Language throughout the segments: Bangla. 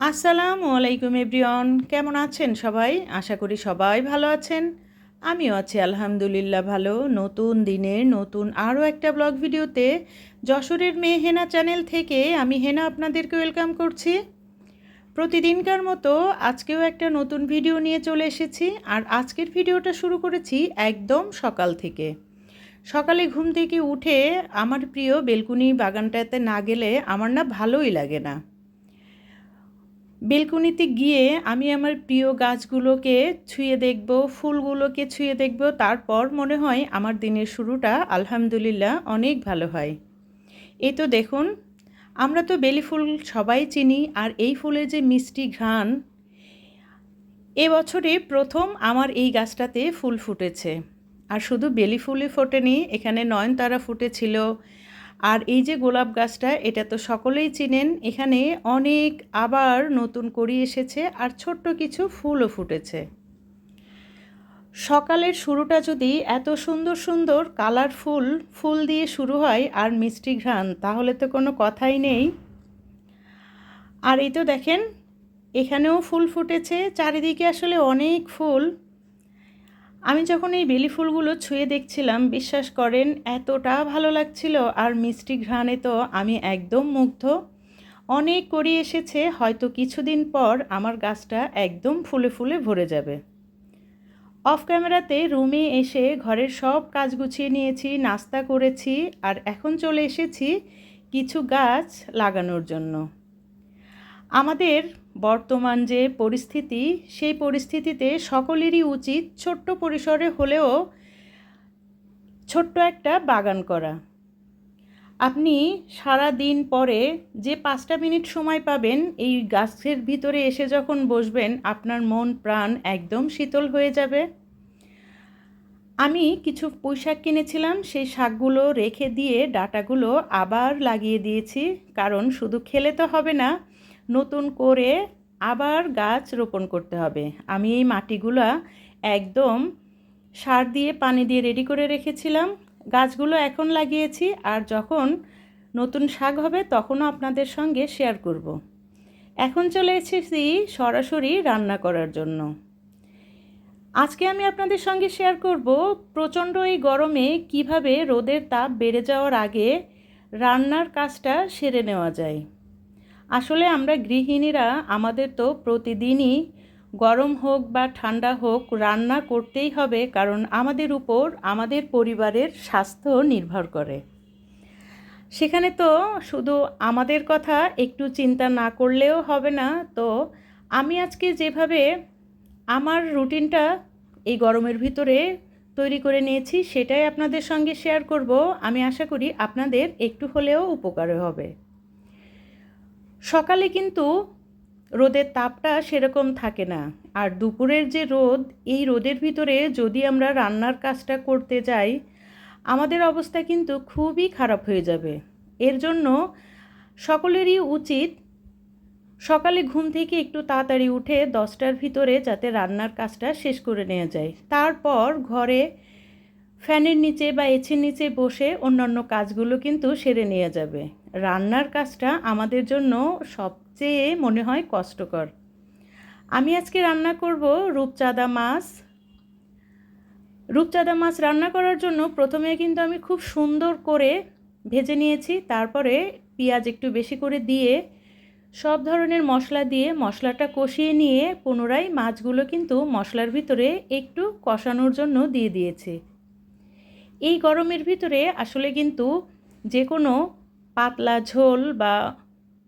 আসসালামু আলাইকুম এভরিওয়ান, কেমন আছেন সবাই? আশা করি সবাই ভালো আছেন। আমিও আছি আলহামদুলিল্লাহ ভালো। নতুন দিনের, নতুন আরও একটা ব্লগ ভিডিওতে যশোরের মেয়ে হেনা চ্যানেল থেকে আমি হেনা আপনাদেরকে ওয়েলকাম করছি। প্রতিদিনকার মতো আজকেও একটা নতুন ভিডিও নিয়ে চলে এসেছি আর আজকের ভিডিওটা শুরু করেছি একদম সকাল থেকে। সকালে ঘুম থেকে উঠে আমার প্রিয় বেলকুনি বাগানটাতে না গেলে আমার না ভালোই লাগে না। বেলকুনিতে গিয়ে আমি আমার প্রিয় গাছগুলোকে ছুঁয়ে দেখব, ফুলগুলোকে ছুঁয়ে দেখব। তারপর মনে হয় আমার দিনের শুরুটা আলহামদুলিল্লাহ অনেক ভালো হয়। এই তো দেখুন, আমরা তো বেলি ফুল সবাই চিনি আর এই ফুলের যে মিষ্টি ঘ্রাণ এবছরে প্রথম আমার এই গাছটাতে ফুল ফুটেছে। আর শুধু বেলি ফুলই ফোটেনি, এখানে নয়নতারা ফুটেছিল আর এই যে গোলাপ গাছটা, এটা তো সকলেই চিনেন, এখানে অনেক আবার নতুন করি এসেছে আর ছোট্ট কিছু ফুলও ফুটেছে। সকালের শুরুটা যদি এত সুন্দর সুন্দর কালারফুল ফুল দিয়ে শুরু হয় আর মিষ্টি ঘ্রাণ, তাহলে তো কোনো কথাই নেই। আর এই তো দেখেন, এখানেও ফুল ফুটেছে, চারিদিকে আসলে অনেক ফুল। আমি যখন এই বেলি ফুলগুলো ছুঁয়ে দেখছিলাম, বিশ্বাস করেন, এতটা ভালো লাগছিল। আর মিষ্টি ঘ্রাণে তো আমি একদম মুগ্ধ। অনেক করি এসেছে, হয়তো কিছুদিন পর আমার গাছটা একদম ফুলে ফুলে ভরে যাবে। অফ ক্যামেরাতে রুমে এসে ঘরের সব কাজ গুছিয়ে নিয়েছি, নাস্তা করেছি, আর এখন চলে এসেছি কিছু গাছ লাগানোর জন্য। আমাদের বর্তমান যে পরিস্থিতি, সেই পরিস্থিতিতে সকলেরই উচিত ছোট্ট পরিসরে হলেও ছোট্ট একটা বাগান করা। আপনি সারা দিন পরে যে পাঁচটা মিনিট সময় পাবেন, এই গাছের ভিতরে এসে যখন বসবেন, আপনার মন, প্রাণ একদম শীতল হয়ে যাবে। আমি কিছু পুঁই শাক কিনেছিলাম, সেই শাকগুলো রেখে দিয়ে ডাটাগুলো আবার লাগিয়ে দিয়েছি, কারণ শুধু খেলে তো হবে না নতুন করে আবার গাছ রোপণ করতে হবে। আমি এই মাটিগুলো একদম সার দিয়ে, পানি দিয়ে রেডি করে রেখেছিলাম। গাছগুলো এখন লাগিয়েছি আর যখন নতুন শাক হবে তখনও আপনাদের সঙ্গে শেয়ার করব। এখন চলে এসেছি সরাসরি রান্না করার জন্য। আজকে আমি আপনাদের সঙ্গে শেয়ার করব প্রচণ্ড এই গরমে কীভাবে রোদের তাপ বেড়ে যাওয়ার আগে রান্নার কাজটা সেরে নেওয়া যায়। আসলে আমরা গৃহিণীরা আমাদের তো প্রতিদিনই গরম হোক বা ঠান্ডা হোক রান্না করতেই হবে কারণ আমাদের উপর আমাদের পরিবারের স্বাস্থ্য নির্ভর করে। সেখানে তো শুধু আমাদের কথা একটু চিন্তা না করলেও হবে না। তো আমি আজকে যেভাবে আমার রুটিনটা এই গরমের ভিতরে তৈরি করে নিয়েছি সেটাই আপনাদের সঙ্গে শেয়ার করব। আমি আশা করি আপনাদের একটু হলেও উপকার হবে। সকালে কিন্তু রোদের তাপটা সেরকম থাকে না। আর দুপুরের যে রোদ, এই রোদের ভিতরে যদি আমরা রান্নার কাজটা করতে যাই, আমাদের অবস্থা কিন্তু খুবই খারাপ হয়ে যাবে। এর জন্য সকলেরই উচিত সকালে ঘুম থেকে একটু তাড়াতাড়ি উঠে দশটার ভিতরে যাতে রান্নার কাজটা শেষ করে নেওয়া যায়। তারপর ঘরে ফ্যানের নিচে বা এছের নিচে বসে অন্যান্য কাজগুলো কিন্তু সেরে নেওয়া যাবে। রান্নার কাজটা আমাদের জন্য সবচেয়ে মনে হয় কষ্টকর। আমি আজকে রান্না করব রূপচাঁদা মাছ। রূপচাঁদা মাছ রান্না করার জন্য প্রথমে কিন্তু আমি খুব সুন্দর করে ভেজে নিয়েছি, তারপরে পেঁয়াজ একটু বেশি করে দিয়ে সব ধরনের মশলা দিয়ে মশলাটা কষিয়ে নিয়ে পুনরায় মাছগুলো কিন্তু মশলার ভিতরে একটু কষানোর জন্য দিয়ে দিয়েছি। এই গরমের ভিতরে আসলে কিন্তু যে কোনো পাতলা ঝোল বা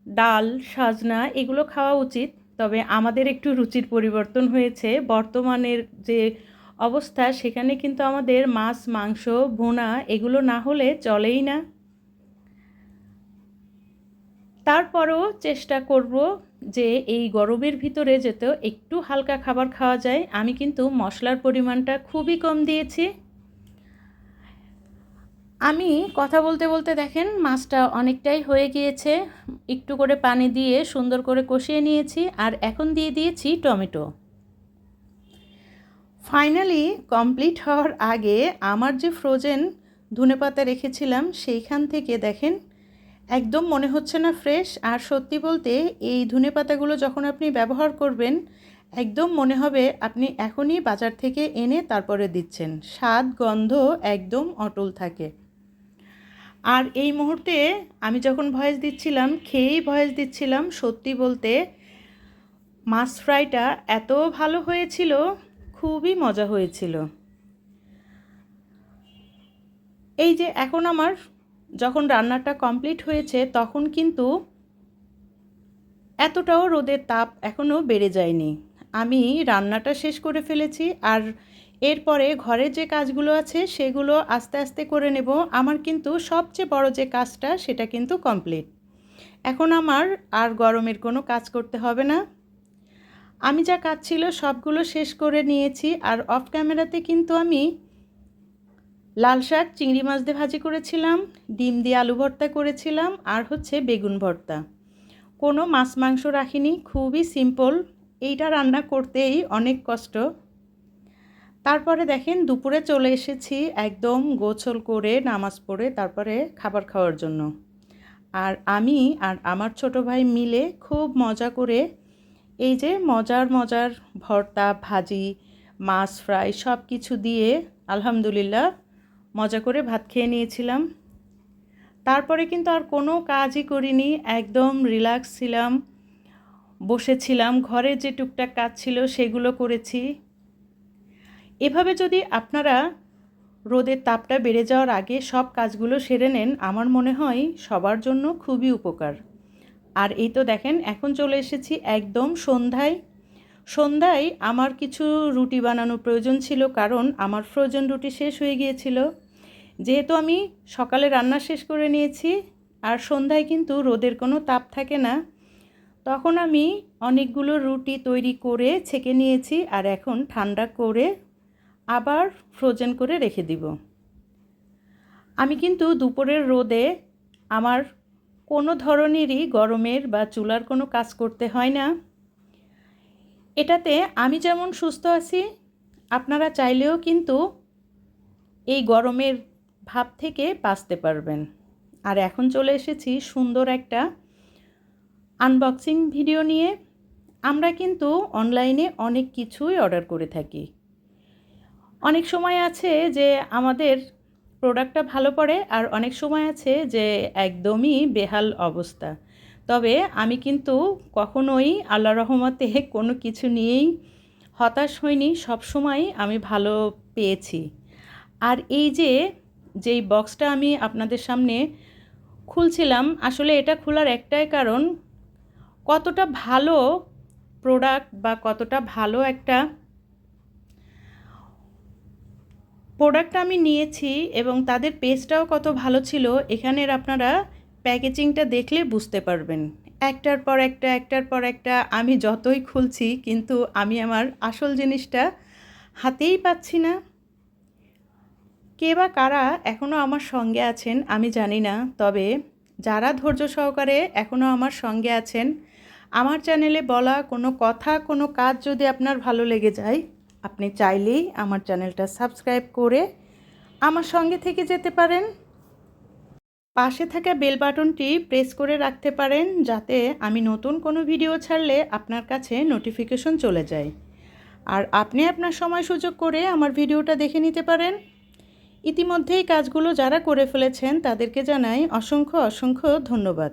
ডাল, সাজনা এগুলো খাওয়া উচিত। তবে আমাদের একটু রুচির পরিবর্তন হয়েছে। বর্তমানের যে অবস্থা, সেখানে কিন্তু আমাদের মাছ, মাংস, ভুনা এগুলো না হলে চলেই না। তারপরও চেষ্টা করব যে এই গরমের ভিতরে যেতে একটু হালকা খাবার খাওয়া যায়। আমি কিন্তু মশলার পরিমাণটা খুবই কম দিয়েছি। আমি কথা বলতে বলতে দেখেন মাছটা অনেকটাই হয়ে গিয়েছে। একটু করে পানি দিয়ে সুন্দর করে কষিয়ে নিয়েছি আর এখন দিয়ে দিয়েছি টমেটো। ফাইনালি কমপ্লিট হওয়ার আগে আমার যে ফ্রোজেন ধনেপাতা রেখেছিলাম সেইখান থেকে দেখেন একদম মনে হচ্ছে না ফ্রেশ আর সত্যি বলতে এই ধনে পাতাগুলো যখন আপনি ব্যবহার করবেন, একদম মনে হবে আপনি এখনই বাজার থেকে এনে তারপরে দিচ্ছেন। স্বাদ, গন্ধ একদম অটল থাকে। আর এই মুহূর্তে আমি যখন ভয়েস দিচ্ছিলাম, খেয়েই ভয়েস দিচ্ছিলাম সত্যি বলতে, মাছ ফ্রাইটা এত ভালো হয়েছিল, খুবই মজা হয়েছিল। এই যে এখন আমার যখন রান্নাটা কমপ্লিট হয়েছে, তখন কিন্তু এতটাও রোদের তাপ এখনও বেড়ে যায়নি। আমি রান্নাটা শেষ করে ফেলেছি, আর এরপরে ঘরের যে কাজগুলো আছে সেগুলো আস্তে আস্তে করে নেব। আমার কিন্তু সবচেয়ে বড় যে কাজটা সেটা কিন্তু কমপ্লিট এখন আমার আর গরমের কোনো কাজ করতে হবে না। আমি যা কাজ ছিল সবগুলো শেষ করে নিয়েছি আর অফ ক্যামেরাতে কিন্তু আমি লাল শাক, চিংড়ি মাছ দিয়ে ভাজি করেছিলাম, ডিম দিয়ে আলু ভর্তা করেছিলাম আর হচ্ছে বেগুন ভর্তা। কোনো মাছ মাংস রাখিনি, খুবই সিম্পল এইটা রান্না করতেই অনেক কষ্ট। তারপরে দেখেন দুপুরে চলে এসেছি একদম গোছল করে নামাজ পড়ে তারপরে খাবার খাওয়ার জন্য। আর আমি আর আমার ছোট ভাই মিলে খুব মজা করে এই যে মজার মজার ভর্তা, ভাজি, মাছ ফ্রাই সব কিছু দিয়ে আলহামদুলিল্লাহ মজা করে ভাত খেয়ে নিয়েছিলাম। তারপরে কিন্তু আর কোনো কাজই করিনি, একদম রিল্যাক্স ছিলাম, বসেছিলাম ঘরে যে টুকটাক কাজ ছিল সেগুলো করেছি। এভাবে যদি আপনারা রোদের তাপটা বেড়ে যাওয়ার আগে সব কাজগুলো সেরে নেন, আমার মনে হয় সবার জন্য খুবই উপকার। আর এই তো দেখেন, এখন চলে এসেছি একদম সন্ধ্যায়। সন্ধ্যায় আমার কিছু রুটি বানানোর প্রয়োজন ছিল, কারণ আমার ফ্রোজেন রুটি শেষ হয়ে গিয়েছিল। যেহেতু আমি সকালে রান্না শেষ করে নিয়েছি, আর সন্ধ্যায় কিন্তু রোদের কোনো তাপ থাকে না, তখন আমি অনেকগুলো রুটি তৈরি করে ছেঁকে নিয়েছি, আর এখন ঠান্ডা করে আবার ফ্রোজেন করে রেখে দিব। আমি কিন্তু দুপুরের রোদে আমার কোনো ধরনেরই গরমের বা চুলার কোনো কাজ করতে হয় না। এটাতে আমি যেমন সুস্থ আছি, আপনারা চাইলেও কিন্তু এই গরমের ভাব থেকে বাঁচতে পারবেন। আর এখন চলে এসেছি সুন্দর একটা আনবক্সিং ভিডিও নিয়ে। আমরা কিন্তু অনলাইনে অনেক কিছুই অর্ডার করে থাকি। অনেক সময় আছে যে আমাদের প্রোডাক্টটা ভালো পড়ে আর অনেক সময় আছে যে একদমই বেহাল অবস্থা। তবে আমি কিন্তু কখনোই আল্লাহ রহমতে কোনো কিছু নিয়েই হতাশ হইনি সবসময় আমি ভালো পেয়েছি। আর এই যে, যেই বক্সটা আমি আপনাদের সামনে খুলছিলাম, আসলে এটা খোলার একটাই কারণ, কতটা ভালো প্রোডাক্ট বা কতটা ভালো একটা প্রোডাক্ট আমি নিয়েছি এবং তাদের পেজটাও কত ভালো ছিল, এখানের আপনারা প্যাকেজিংটা দেখলে বুঝতে পারবেন। একটার পর একটা, একটার পর একটা, আমি যতই খুলছি, কিন্তু আমি আমার আসল জিনিসটা হাতেই পাচ্ছি না। কে বা কারা এখনও আমার সঙ্গে আছেন, আমি জানি না, তবে যারা ধৈর্য সহকারে এখনও আমার সঙ্গে আছেন, আমার চ্যানেলে বলা কোনো কথা, কোনো কাজ যদি আপনার ভালো লেগে যায় আপনি চাইলেই আমার চ্যানেলটা সাবস্ক্রাইব করে আমার সঙ্গে থেকে যেতে পারেন। পাশে থাকা বেল বাটনটি প্রেস করে রাখতে পারেন যাতে আমি নতুন কোনো ভিডিও ছাড়লে আপনার কাছে নোটিফিকেশন চলে যায়। আর আপনি আপনার সময় সুযোগ করে আমার ভিডিওটা দেখে নিতে পারেন। ইতিমধ্যেই কাজগুলো যারা করে ফেলেছেন তাদেরকে জানাই অসংখ্য অসংখ্য ধন্যবাদ।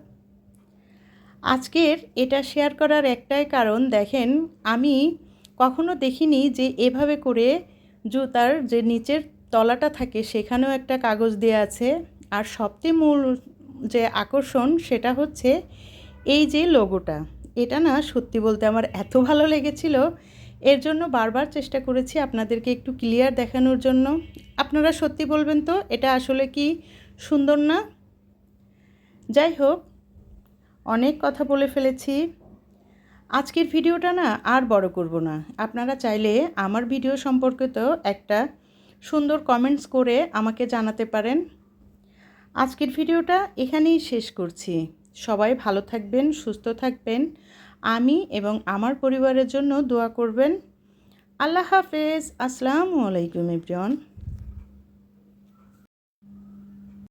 আজকের এটা শেয়ার করার একটাই কারণ, দেখেন, আমি কখনো দেখিনি যে এভাবে করে জুতার যে নিচের তলাটা থাকে, সেখানেও একটা কাগজ দেওয়া আছে। আর সবচেয়ে মূল যে আকর্ষণ, সেটা হচ্ছে এই যে লোগোটা। এটা না সত্যি বলতে আমার এত ভালো লেগেছিল। এর জন্য বারবার চেষ্টা করেছি আপনাদেরকে একটু ক্লিয়ার দেখানোর জন্য। আপনারা সত্যি বলবেন তো, এটা আসলে কি সুন্দর না? যাই হোক, অনেক কথা বলে ফেলেছি। আজকের ভিডিওটা না আর বড় করব না। আপনারা চাইলে আমার ভিডিও সম্পর্কিত একটা সুন্দর কমেন্টস করে আমাকে জানাতে পারেন। আজকের ভিডিওটা এখানেই শেষ করছি। সবাই ভালো থাকবেন, সুস্থ থাকবেন। আমি এবং আমার পরিবারের জন্য দোয়া করবেন। আল্লাহ হাফেজ। আসসালামু আলাইকুম ইব্রিয়ন